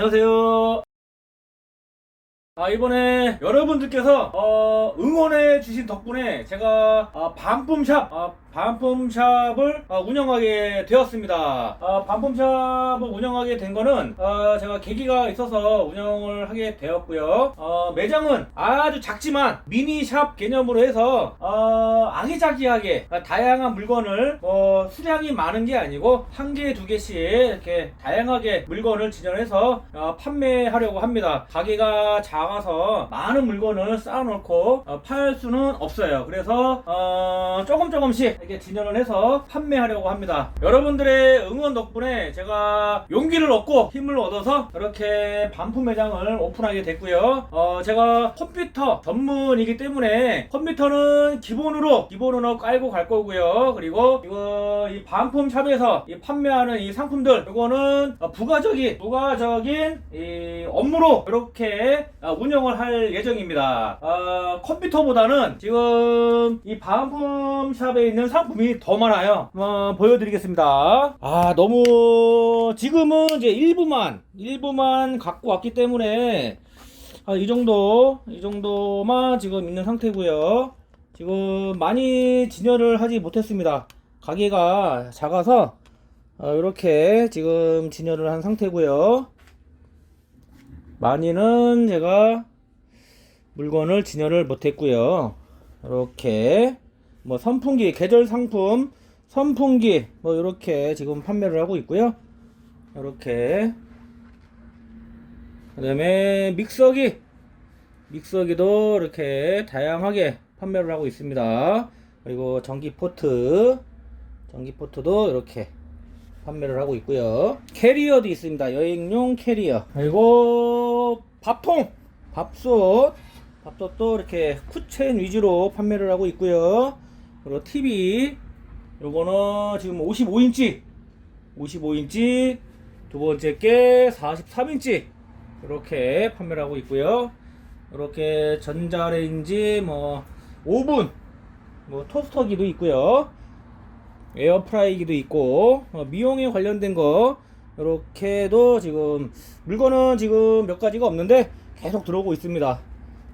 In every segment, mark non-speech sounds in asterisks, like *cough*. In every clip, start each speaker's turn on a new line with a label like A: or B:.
A: 안녕하세요. 아, 이번에 여러분들께서 어, 응원해 주신 덕분에 제가 아, 반품샵 아, 반품샵을 아, 운영하게 되었습니다. 아, 반품샵을 운영하게 된 거는 아, 제가 계기가 있어서 운영을 하게 되었고요. 어, 매장은 아주 작지만 미니샵 개념으로 해서 어, 아기자기하게 아, 다양한 물건을 뭐 수량이 많은 게 아니고 한 개, 두 개씩 이렇게 다양하게 물건을 진열해서 어, 판매하려고 합니다. 가게가 작아서 많은 물건을 쌓아놓고 어, 팔 수는 없어요. 그래서 어, 조금 조금씩 이렇게 진열을 해서 판매하려고 합니다. 여러분들의 응원 덕분에 제가 용기를 얻고 힘을 얻어서 이렇게 반품 매장을 오픈하게 됐고요. 어, 제가 컴퓨터 전문이기 때문에 컴퓨터는 기본으로 기본으로 깔고 갈 거고요. 그리고 이거 이 반품 샵에서 이 판매하는 이 상품들 이거는 어, 부가적인 부가적인 이 업무로 이렇게 어, 운영을 할 예정입니다. 어, 컴퓨터보다는 지금 이 반품 샵에 있는 상품이 더 많아요. 한번 보여드리겠습니다. 아 너무 지금은 이제 일부만 일부만 갖고 왔기 때문에 아, 이 정도, 이 정도만 지금 있는 상태고요. 지금 많이 진열을 하지 못했습니다. 가게가 작아서 어, 이렇게 지금 진열을 한 상태고요. 많이는 제가 물건을 진열을 못했고요. 이렇게 뭐 선풍기, 계절 상품, 선풍기 뭐 이렇게 지금 판매를 하고 있고요. 이렇게. 그 다음에 믹서기. 믹서기도 이렇게 다양하게 판매를 하고 있습니다. 그리고 전기 포트. 전기 포트도 이렇게 판매를 하고 있고요. 캐리어도 있습니다. 여행용 캐리어. 그리고 밥통. 밥솥. 밥솥도 이렇게 쿠첸 위주로 판매를 하고 있고요 그리고 TV 요거는 지금 55인치 55인치 두 번째 게 43인치 이렇게 판매를 하고 있고요. 이렇게 전자레인지 뭐 오븐 뭐 토스터기도 있고요. 에어프라이기도 있고 어, 미용에 관련된 거 이렇게도 지금 물건은 지금 몇 가지가 없는데 계속 들어오고 있습니다.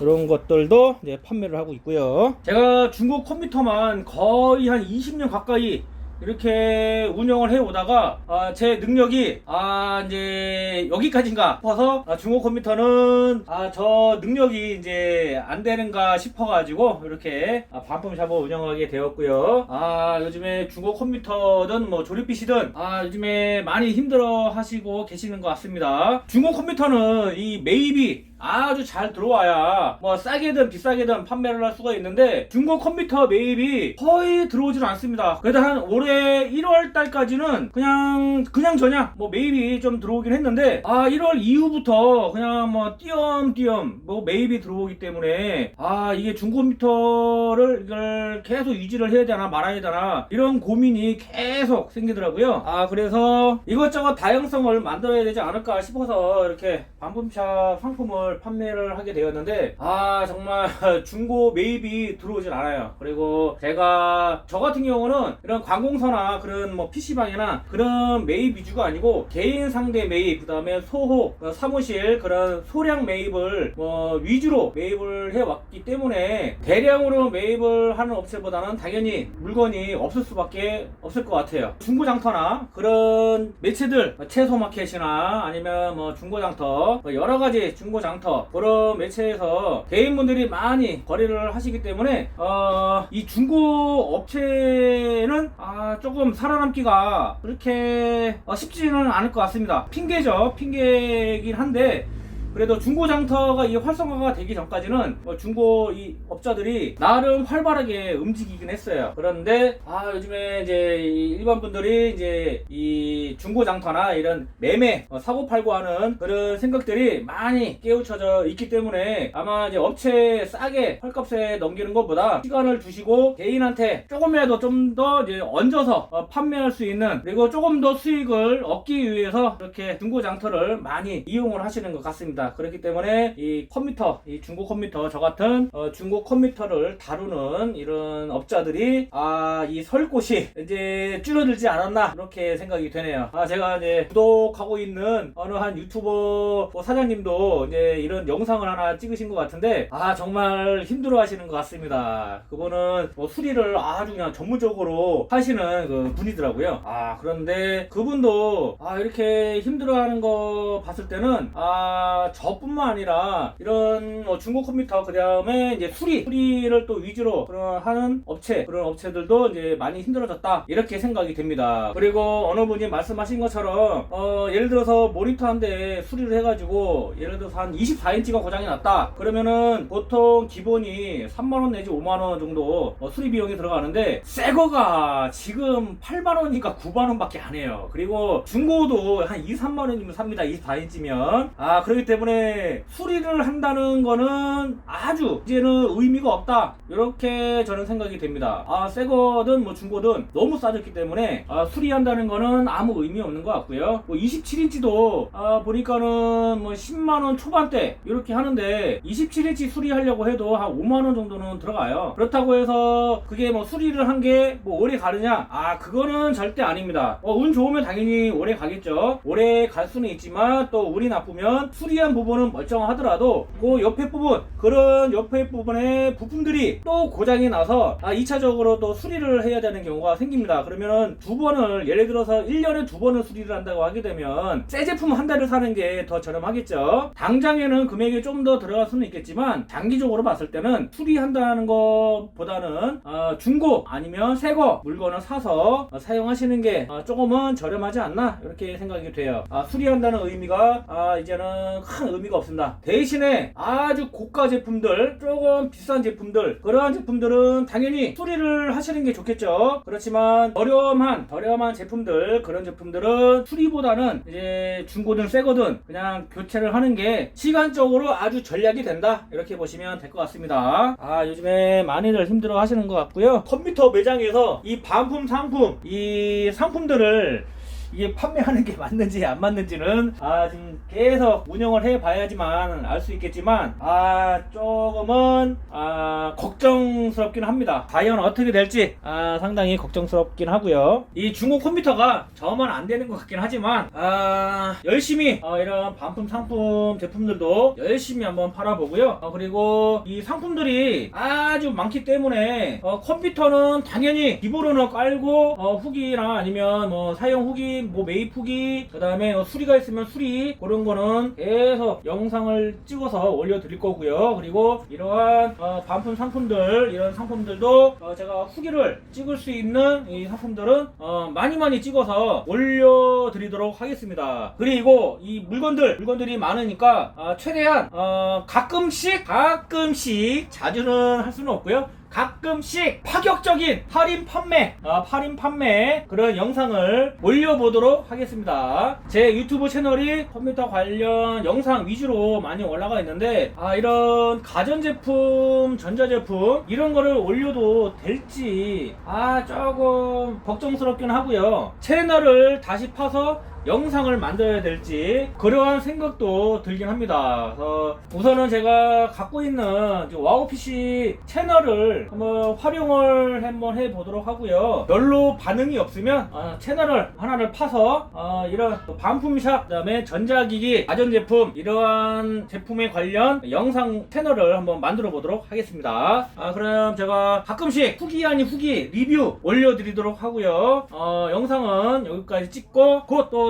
A: 그런 것들도 이제 판매를 하고 있고요. 제가 중국 컴퓨터만 거의 한 20년 가까이 이렇게 운영을 해 오다가 아, 제 능력이 아 이제 여기까지인가 싶어서 아, 중국 컴퓨터는 아 저 능력이 이제 안 되는가 싶어 가지고 이렇게 아, 반품샵을 운영하게 되었고요 아 요즘에 중국 컴퓨터든 뭐 조립-PC든 아 요즘에 많이 힘들어 하시고 계시는 것 같습니다 중국 컴퓨터는 이 매입이 아주 잘 들어와야 뭐 싸게든 비싸게든 판매를 할 수가 있는데 중국 컴퓨터 매입이 거의 들어오질 않습니다. 그래도 한 올해 1월 달까지는 그냥 그냥 저냥 뭐 매입이 좀 들어오긴 했는데 아 1월 이후부터 그냥 뭐 띄엄띄엄 뭐 매입이 들어오기 때문에 아 이게 중국 컴퓨터를 이걸 계속 유지를 해야 되나 말아야 되나 이런 고민이 계속 생기더라고요. 아 그래서 이것저것 다양성을 만들어야 되지 않을까 싶어서 이렇게 반품샵 상품을 판매를 하게 되었는데 아 정말 *laughs* 중고 매입이 들어오질 않아요. 그리고 제가 저 같은 경우는 이런 관공서나 그런 뭐 PC방이나 그런 매입 위주가 아니고 개인 상대 매입 그 다음에 소호 어, 사무실 그런 소량 매입을 뭐 위주로 매입을 해왔기 때문에 대량으로 매입을 하는 업체보다는 당연히 물건이 없을 수밖에 없을 것 같아요. 중고 장터나 그런 매체들 채소 마켓이나 아니면 뭐 중고 장터 뭐 여러 가지 중고 장터 그런 매체에서 개인분들이 많이 거래를 하시기 때문에 어, 이 중고 업체는 아, 조금 살아남기가 그렇게 어, 쉽지는 않을 것 같습니다. 핑계죠. 핑계이긴 한데 그래도 중고 장터가 이 활성화가 되기 전까지는 뭐 중고 이 업자들이 나름 활발하게 움직이긴 했어요. 그런데 아 요즘에 이제 이 일반 분들이 이제 이 중고 장터나 이런 매매 어, 사고 팔고 하는 그런 생각들이 많이 깨우쳐져 있기 때문에 아마 이제 업체 싸게 헐값에 넘기는 것보다 시간을 주시고 개인한테 조금이라도 좀 더 이제 얹어서 어, 판매할 수 있는 그리고 조금 더 수익을 얻기 위해서 이렇게 중고 장터를 많이 이용을 하시는 것 같습니다. 있습니다. 그렇기 때문에 이 컴퓨터, 이 중고 컴퓨터, 저 같은 어, 중고 컴퓨터를 다루는 이런 업자들이 아, 이 설 곳이 이제 줄어들지 않았나 이렇게 생각이 되네요. 아, 제가 이제 구독하고 있는 어느 한 유튜버 뭐 사장님도 이제 이런 영상을 하나 찍으신 것 같은데 아, 정말 힘들어 하시는 것 같습니다. 그분은 뭐 수리를 아주 그냥 전문적으로 하시는 그 분이더라고요. 아, 그런데 그분도 아, 이렇게 힘들어 하는 거 봤을 때는 아, 저뿐만 아니라 이런 뭐 중고 컴퓨터 그 다음에 이제 수리 수리를 또 위주로 그런 하는 업체 그런 업체들도 이제 많이 힘들어졌다 이렇게 생각이 됩니다. 그리고 어느 분이 말씀하신 것처럼 어, 예를 들어서 모니터 한 대 수리를 해가지고 예를 들어서 한 24인치가 고장이 났다 그러면은 보통 기본이 3만 원 내지 5만 원 정도 어, 수리 비용이 들어가는데 새 거가 지금 8만 원이니까 9만 원밖에 안 해요. 그리고 중고도 한 2, 3만 원이면 삽니다. 24인치면. 아, 그렇기 때문에 수리를 한다는 거는 아주 이제는 의미가 없다. 이렇게 저는 생각이 됩니다. 아, 새 거든 뭐 중고든 너무 싸졌기 때문에 아, 수리한다는 거는 아무 의미 없는 것 같고요. 뭐 27인치도 아, 보니까는 뭐 10만원 초반대 이렇게 하는데 27인치 수리하려고 해도 한 5만원 정도는 들어가요. 그렇다고 해서 그게 뭐 수리를 한 게 뭐 오래 가느냐? 아, 그거는 절대 아닙니다. 어, 운 좋으면 당연히 오래 가겠죠. 오래 갈 수는 있지만 또 운이 나쁘면 수리한 부분은 멀쩡하더라도 그 옆에 부분, 그런 옆에 부분의 부품들이 또 고장이 나서 아, 2차적으로 또 수리를 해야 되는 경우가 생깁니다. 그러면은 두 번을 예를 들어서 1년에 두 번을 수리를 한다고 하게 되면 새 제품 한 달을 사는 게 더 저렴하겠죠. 당장에는 금액이 좀 더 들어갈 수는 있겠지만 장기적으로 봤을 때는 수리한다는 것보다는 어, 중고 아니면 새거 물건을 사서 어, 사용하시는 게 어, 조금은 저렴하지 않나 이렇게 생각이 돼요. 아, 수리한다는 의미가 아, 이제는 큰 의미가 없습니다. 대신에 아주 고가 제품들 조금 비싼 제품들 그러한 제품들은 당연히 수리를 하시는 게 좋겠죠. 그렇지만 저렴한 저렴한 제품들 그런 제품들은 수리보다는 이제 중고든 새거든 그냥 교체를 하는 게 시간적으로 아주 전략이 된다 이렇게 보시면 될 것 같습니다. 아 요즘에 많이들 힘들어 하시는 것 같고요. 컴퓨터 매장에서 이 반품 상품 이 상품들을 이게 판매하는 게 맞는지 안 맞는지는 아 지금 계속 운영을 해 봐야지만 알 수 있겠지만 아 조금은 아 걱정스럽긴 합니다. 과연 어떻게 될지 아 상당히 걱정스럽긴 하고요. 이 중고 컴퓨터가 저만 안 되는 것 같긴 하지만 아 열심히 어, 이런 반품 상품 제품들도 열심히 한번 팔아보고요. 어, 그리고 이 상품들이 아주 많기 때문에 어, 컴퓨터는 당연히 기본으로 깔고 어, 후기나 아니면 뭐 사용 후기 뭐 매입 후기 그 다음에 수리가 있으면 수리 그런 거는 계속 영상을 찍어서 올려드릴 거고요. 그리고 이러한 어, 반품 상품들 이런 상품들도 어, 제가 후기를 찍을 수 있는 이 상품들은 어, 많이 많이 찍어서 올려드리도록 하겠습니다. 그리고 이 물건들 물건들이 많으니까 어, 최대한 어, 가끔씩 가끔씩 자주는 할 수는 없고요 가끔씩 파격적인 할인 판매, 아, 할인 판매 그런 영상을 올려보도록 하겠습니다. 제 유튜브 채널이 컴퓨터 관련 영상 위주로 많이 올라가 있는데 아, 이런 가전제품, 전자제품 이런 거를 올려도 될지 아 조금 걱정스럽긴 하고요. 채널을 다시 파서 영상을 만들어야 될지 그러한 생각도 들긴 합니다. 그래서 우선은 제가 갖고 있는 와우 PC 채널을 한번 활용을 한번 해보도록 하고요. 별로 반응이 없으면 어, 채널을 하나를 파서 어, 이런 반품샵 그다음에 전자기기 가전제품 이러한 제품에 관련 영상 채널을 한번 만들어 보도록 하겠습니다. 아, 그럼 제가 가끔씩 후기 아닌 후기 리뷰 올려드리도록 하고요. 어, 영상은 여기까지 찍고 곧또